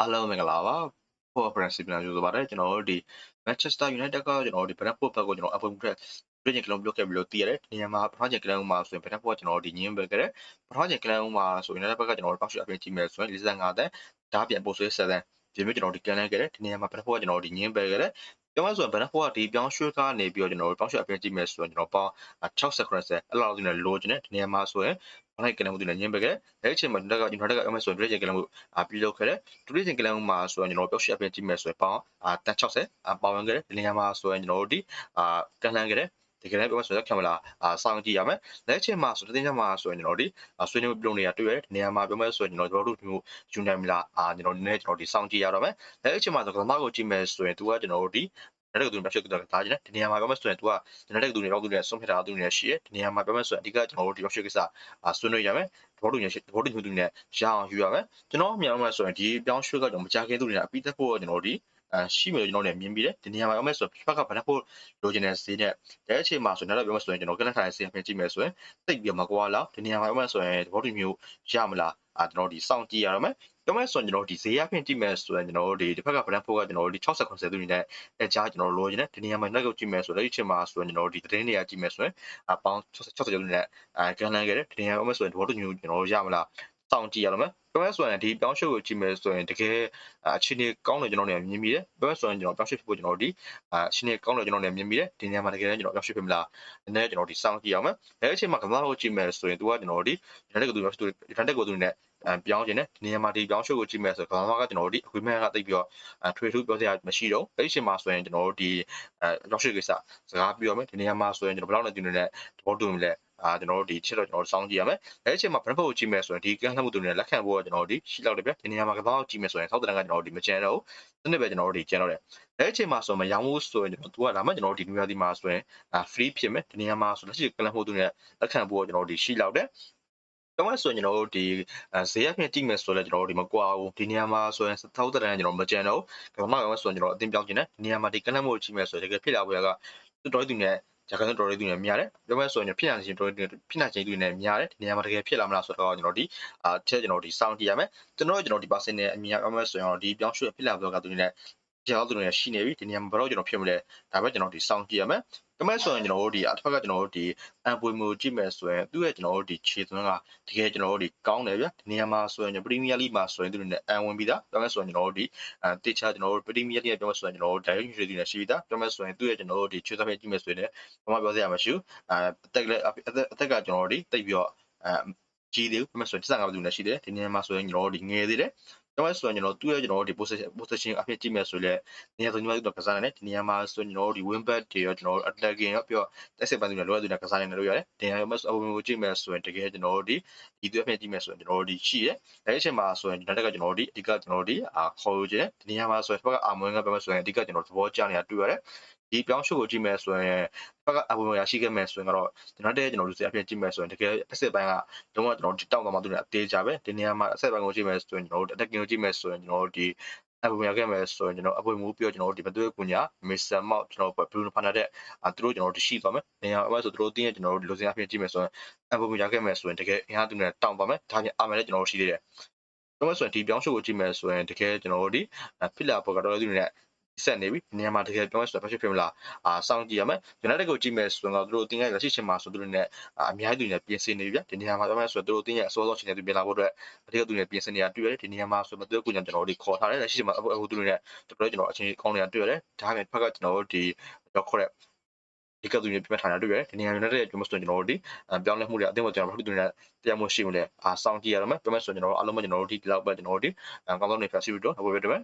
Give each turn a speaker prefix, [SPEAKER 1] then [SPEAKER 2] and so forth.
[SPEAKER 1] အားလုံးမင်္ဂလာပါဖော်ဖရန်စီပြန်ကြိုဆိုပါရစေကျွန်တော်တို့ဒီ Manchester United ကကျွန်တော်တို့ဒီ Brentford ဘက်ကိုကျွန်တော်အပုံပြတ်ပြည်ချင်းကလုံးပြုတ်ခဲ့ပြီးလို့တည်ရတယ်ဒီနေရာမှာပထမချိန်ကလန်းမှာဆိုရင် Brentford ကကျွန်တော်တို့ဒီညင်းပဲခဲ့တယ်ပထမချိန်ကလန်းမှာဆိုရင်လည်းဘက်ကကျွန်တော်တို့တောက်ရှူအပြင်ကြည့်မယ်ဆိုရင်45တန်းဓာတ်ပြန်ပို့ဆွဲ7တန်းဒီမျိုးကျွန်တော်တို့ဒီကလန်းခဲ့တယ်ဒီနေရာမှာ Brentford ကကျွန်တော်တို့ဒီညင်းပဲခဲ့တယ်ပြောမှဆိုရင် Brentford ကဒီပြောင်းရွှေ့ကနေပြီးတော့ကျွန်တော်တို့တောက်ရှူအပြင်ကြည့်မယ်ဆိုရင်ကျွန်တော်ပေါင်း60 90အဲ့လောက်ဒီနဲ့လိုချင်တယ်ဒီနေရာမှာဆိုရင် ဘာလိုက်ကလန်းမှုဒီနဲ့ညင်းပဲခဲ့အဲ့အချိန်မှာတက်ကကျွန်တော်တက်က MS ဆိုရင်ပြည်ချင်းကလန်းမှုအပြီးလုပ်ခဲ့တယ်ဒုတိယချိန်ကလန်းမှာဆိုရင်ကျွန်တော်ပြောင်းရွှေ့အပြင်ကြည့်မယ်ဆိုရင်ပေါင်းတန်း60ပေါင်းဝင်ခဲ့တယ်ဒီနေရာမှာဆိုရင်ကျွန်တော်တို့ဒီအာကလန်းခဲ့တယ်ဒီကနေ့ပြောမှဆိုတော့ကင်မရာအာစောင့်ကြည့်ရမယ်။လက်ချင်းမှာဆိုတဲ့တင်ချက်မှာဆိုရင်ကျွန်တော်ဒီဆွေးနွေးပြုံးနေတာတွေ့ရတယ်။နေရာမှာပြောမှဆိုရင်ကျွန်တော်တို့မျိုးယူနိုင်မလားအာကျွန်တော်နည်းနည်းကျွန်တော်ဒီစောင့်ကြည့်ရတော့မယ်။လက်ချင်းမှာဆိုကစားမကိုကြည့်မယ်ဆိုရင်သူကကျွန်တော်တို့ဒီ တဲ့ကူတူပြတ်ကတော့ဒါကျနေဒီနေရာမှာပြောမှဆိုရင်သူကကျွန်တော်တဲ့ကူတူနေတော့ကူတူနေဆုံးဖြတ်တာတူနေရှိရဒီနေရာမှာပြောမှဆိုရင်အဓိကကျွန်တော်တို့ဒီ option ကိစ္စအာဆွေးနွေးရမယ်သဘောတူညီချက်သဘောတူညီမှုတူနေရအောင်ယူရမယ်ကျွန်တော်မြန်မှဆိုရင်ဒီပြောင်းရွှေ့ကကျွန်တော်မကြခင်တူနေအပြီးသက်ဖို့ကျွန်တော်ဒီအဲရှိမယ်ကျွန်တော်လည်းမြင်ပြီးတယ်ဒီနေရာမှာပြောမယ်ဆိုဖက်ကဘာလို့ဖို့လိုချင်တဲ့ဈေးနဲ့တဲ့အချိန်မှာဆိုရင်တော့ပြောမယ်ဆိုရင်ကျွန်တော်ကလန်ထိုင်ဈေးပြင်ကြည့်မယ်ဆိုရင်တိတ်ပြီးမကွာလောက်ဒီနေရာမှာပြောမယ်ဆိုရင်သဘောတူညီမှုရမလားအာကျွန်တော်ဒီစောင့်ကြည့်ရတော့မယ် ပြောမယ်ဆိုရင်ကျွန်တော်ဒီဈေးအပြင်ကြည့်မယ်ဆိုရင်ကျွန်တော်တို့ဒီတစ်ဖက်ကဗလန်ဖို့ကကျွန်တော်တို့ဒီ60 90သူနေတဲ့အဲကြားကျွန်တော်တို့လိုချင်တယ်ဒီနေရာမှာလက်ကုပ်ကြည့်မယ်ဆိုတော့ဒီအချိန်မှာဆိုရင်ကျွန်တော်တို့ဒီသတင်းတွေကကြည့်မယ်ဆိုရင်အပေါင်း60 60ကျော်နေတဲ့အဲကန်လန်ခဲ့တယ်ဒီနေရာမှာဆိုရင်သဘောတူညီမှုကျွန်တော်တို့ရမလားစောင့်ကြည့်ရတော့မယ်ပြောမယ်ဆိုရင်ဒီပြောင်းရွှေ့ကိုကြည့်မယ်ဆိုရင်တကယ်အခြေအနေကောင်းတယ်ကျွန်တော်တို့မြင်မိတယ်ပြောမယ်ဆိုရင်ကျွန်တော်ပြောင်းရွှေ့ဖြစ်ဖို့ကျွန်တော်ဒီအခြေအနေကောင်းတယ်ကျွန်တော်တို့မြင်မိတယ်ဒီနေရာမှာတကယ်ကျွန်တော်ပြောင်းရွှေ့ဖြစ်မလားနည်းနည်းကျွန်တော်ဒီစောင့်ကြည့်ရအောင်မယ်အဲအချိန်မှာကစားလို့ကြည့်မယ်ဆိုရင်သူကကျွန်တော်ဒီဒီတက်ကိုသူဒီတက်ကိုသူနဲ့အဲ ပြောင်းခြင်းနဲ့ဒီနေရာမှာဒီပြောင်းရွှေ့ကိုကြည့်မယ်ဆိုတော့ကစားသမားကကျွန်တော်တို့ဒီ agreement ကတိတ်ပြီးတော့အဲထွေထူးပြောစရာမရှိတော့အဲ့ဒီအချိန်မှာဆိုရင်ကျွန်တော်တို့ဒီအဲပြောင်းရွှေ့ကိစ္စစကားပြောရမယ်ဒီနေရာမှာဆိုရင်ကျွန်တော်ဘယ်လောက်နဲ့တူနေတဲ့သဘောတူမလဲအာကျွန်တော်တို့ဒီချက်တော့ကျွန်တော်တို့စောင့်ကြည့်ရမယ်။အဲဒီအချိန်မှာ Brentford ကိုကြည့်မယ်ဆိုရင်ဒီကန့်လှမ်းမှုတွေနဲ့လက်ခံဖို့ကကျွန်တော်တို့ဒီရှိလောက်တယ်ဗျ။ဒီနေရာမှာကစားကိုကြည့်မယ်ဆိုရင်ဆောက်တန်ကကျွန်တော်တို့ဒီမကျန်တော့ဘူး။ဒီနေ့ပဲကျွန်တော်တို့ဒီကျန်တော့တယ်။အဲဒီအချိန်မှာဆိုမရောင်းဘူးဆိုရင်သူကဒါမှကျွန်တော်တို့ဒီ New Year ဒီမှာဆိုရင် free ဖြစ်မယ်။ဒီနေရာမှာဆိုလက်ရှိကန့်လှမ်းမှုတွေနဲ့လက်ခံဖို့ကကျွန်တော်တို့ဒီရှိလောက်တယ်။ တော့ဆိုရင်ကျွန်တော်တို့ဒီဈေးအပြင်ကြည့်မယ်ဆိုတော့ကျွန်တော်တို့ဒီမကွာဘူးဒီနေရာမှာဆိုရင်သောက်တရန်ကျွန်တော်မကြံတော့ဘူးကမ္ဘာမှာဆိုရင်ကျွန်တော်အတင်းပြောင်းခြင်းနဲ့ဒီနေရာမှာဒီကနက်မို့ကြည့်မယ်ဆိုရင်တကယ်ဖြစ်လာပွဲကတော်တော်တူနေဂျာကန်တော်တော်တူနေများတယ်ပြောမယ်ဆိုရင်ဖြစ်နိုင်ခြင်းတော်တော်ဖြစ်နိုင်ခြင်းတူနေများတယ်ဒီနေရာမှာတကယ်ဖြစ်လာမလားဆိုတော့ကျွန်တော်ဒီအာချက်ကျွန်တော်ဒီစောင့်ကြည့်ရမယ်ကျွန်တော်ကျွန်တော်ဒီ percent နဲ့အမြင်ပြောမယ်ဆိုရင်ဒီပြောင်းရွှေ့ဖြစ်လာပွဲကတူနေကြောက်သူတွေရှိနေပြီဒီနေရာမှာဘယ်တော့ကျွန်တော်ဖြစ်မလဲဒါပဲကျွန်တော်ဒီစောင့်ကြည့်ရမယ် ဒါမဲ့ဆိုရင်ကျွန်တော်တို့ဒီအထက်ကကျွန်တော်တို့ဒီအန်ပွေမူကြည့်မယ်ဆိုရင်သူ့ရဲ့ကျွန်တော်တို့ဒီခြေသွင်းကတကယ်ကျွန်တော်တို့ဒီကောင်းတယ်ဗျဒီနေရာမှာဆိုရင်ပရီးမီးယားလိမှာဆိုရင်သူတို့နဲ့အန်ဝင်ပြီးသားဒါမဲ့ဆိုရင်ကျွန်တော်တို့ဒီအဲတေချာကျွန်တော်တို့ပရီးမီးယားလိနဲ့ပြောမယ်ဆိုရင်ကျွန်တော်တို့ direct user တွေနဲ့ရှိပြီးသားပြောမယ်ဆိုရင်သူ့ရဲ့ကျွန်တော်တို့ဒီခြေသွင်းပဲကြည့်မယ်ဆိုရင်လည်းဘာမှပြောစရာမရှိဘူးအဲအသက်ကလည်းအသက်ကကျွန်တော်တို့ဒီတိတ်ပြီးတော့အဲ ကြီးသေးဘူးပြောမယ်ဆိုရင်75ဘူးနဲ့ရှိတယ်ဒီနေရာမှာဆိုရင်ကျွန်တော်တို့ဒီငယ်သေးတယ်ကျွန်တော်ဆိုရင်ကျွန်တော်သူ့ရဲ့ကျွန်တော်တို့ဒီ position position အဖြစ်ကြည့်မယ်ဆိုလည်းနေရာသုံးမျိုးတော့ကစားနေတယ်ဒီနေရာမှာဆိုရင်ကျွန်တော်တို့ဒီ win back တွေရောကျွန်တော်တို့ attacking ရောပြီးတော့တက်ပန်တွေလောရသူနဲ့ကစားနေတယ်လို့ရတယ်ဒီနေရာမှာအဝင်ကိုကြည့်မယ်ဆိုရင်တကယ်ကျွန်တော်တို့ဒီဒီသူ့အဖြစ်ကြည့်မယ်ဆိုရင်ကျွန်တော်တို့ဒီရှိတယ်အဲဒီအချိန်မှာဆိုရင်ဒီတက်ကကျွန်တော်တို့ဒီအဓိကကျွန်တော်တို့ဒီအာခေါ်ယူခြင်းဒီနေရာမှာဆိုရင်ဘက်ကအာမွန်ကပြမယ်ဆိုရင်အဓိကကျွန်တော်သဘောကျနေတာတွေ့ရတယ် ဒီပြောင်းရှုပ်ကိုကြည့်မယ်ဆိုရင်ဘက်ကအဝင်ရရှိခဲ့မယ်ဆိုရင်တော့ကျွန်တော်တဲ့ကျွန်တော်တို့စီအပြင်ကြည့်မယ်ဆိုရင်တကယ်အစစ်ပိုင်းကလုံးဝကျွန်တော်တောက်သွားမှသူနဲ့အသေးကြပဲဒီနေရာမှာအစစ်ပိုင်းကိုကြည့်မယ်ဆိုရင်ကျွန်တော်တို့ attacking ကိုကြည့်မယ်ဆိုရင်ကျွန်တော်တို့ဒီအပေါ်ရခဲ့မယ်ဆိုရင်ကျွန်တော်အပေါ်မူပြီးတော့ကျွန်တော်တို့ဒီမသွေးကွညာမစ္စတာမောက်ကျွန်တော်ဘလူးဖာနာတဲ့အဲသူတို့ကျွန်တော်တို့ရှိသွားမယ်နေရာအပေါ်ဆိုသူတို့တင်းရကျွန်တော်တို့လိုစင်အပြင်ကြည့်မယ်ဆိုရင်အပေါ်မူရခဲ့မယ်ဆိုရင်တကယ်အင်အားသူနဲ့တောင်းပါမယ်ဒါပြင်အာမယ်လည်းကျွန်တော်တို့ရှိသေးတယ်ကျွန်တော်ဆိုရင်ဒီပြောင်းရှုပ်ကိုကြည့်မယ်ဆိုရင်တကယ်ကျွန်တော်တို့ဒီဖိလာဘောကတော့သူနဲ့ ဆက်နေပြီဒီနေရာမှာတကယ်ပြောရဆိုတော့ဖြစ်ဖြစ်မလားအာစောင့်ကြည့်ရမယ် United ကိုကြည့်မယ်ဆိုတော့သူတို့တင်းရဲ့လက်ရှိချိန်မှာဆိုသူတို့နဲ့အများကြီးသူနဲ့ပြင်ဆင်နေပြီဗျဒီနေရာမှာပြောမယ်ဆိုတော့သူတို့တင်းရဲ့အစောဆုံးချိန်နဲ့သူပြင်လာဖို့အတွက်အတိတ်သူနဲ့ပြင်ဆင်နေတာတွေ့ရတယ်ဒီနေရာမှာဆိုတော့သူတို့ကကျွန်တော်တို့ခေါ်ထားတယ်လက်ရှိချိန်မှာအခုသူတို့နဲ့တော်တော်ကျွန်တော်အချင်းကောင်းနေတာတွေ့ရတယ်ဒါပေမဲ့ဖက်ကကျွန်တော်တို့ဒီတော့ခေါ်တဲ့ဒီကသူတွေပြတ်ထားတာတွေ့ရတယ်ဒီနေရာနဲ့တဲ့ကျွန်တော်ဆိုကျွန်တော်တို့ဒီပြောင်းလဲမှုတွေအသိမကျွန်တော်တို့တွေနဲ့တရားမှုရှိမလဲအာစောင့်ကြည့်ရတော့မယ်ပြောမယ်ဆိုကျွန်တော်တို့အားလုံးပဲကျွန်တော်တို့ဒီဒီလောက်ပဲကျွန်တော်တို့ဒီအကောင်းဆုံးနေဖျက်စီပြီးတော့ဘယ်လိုပဲ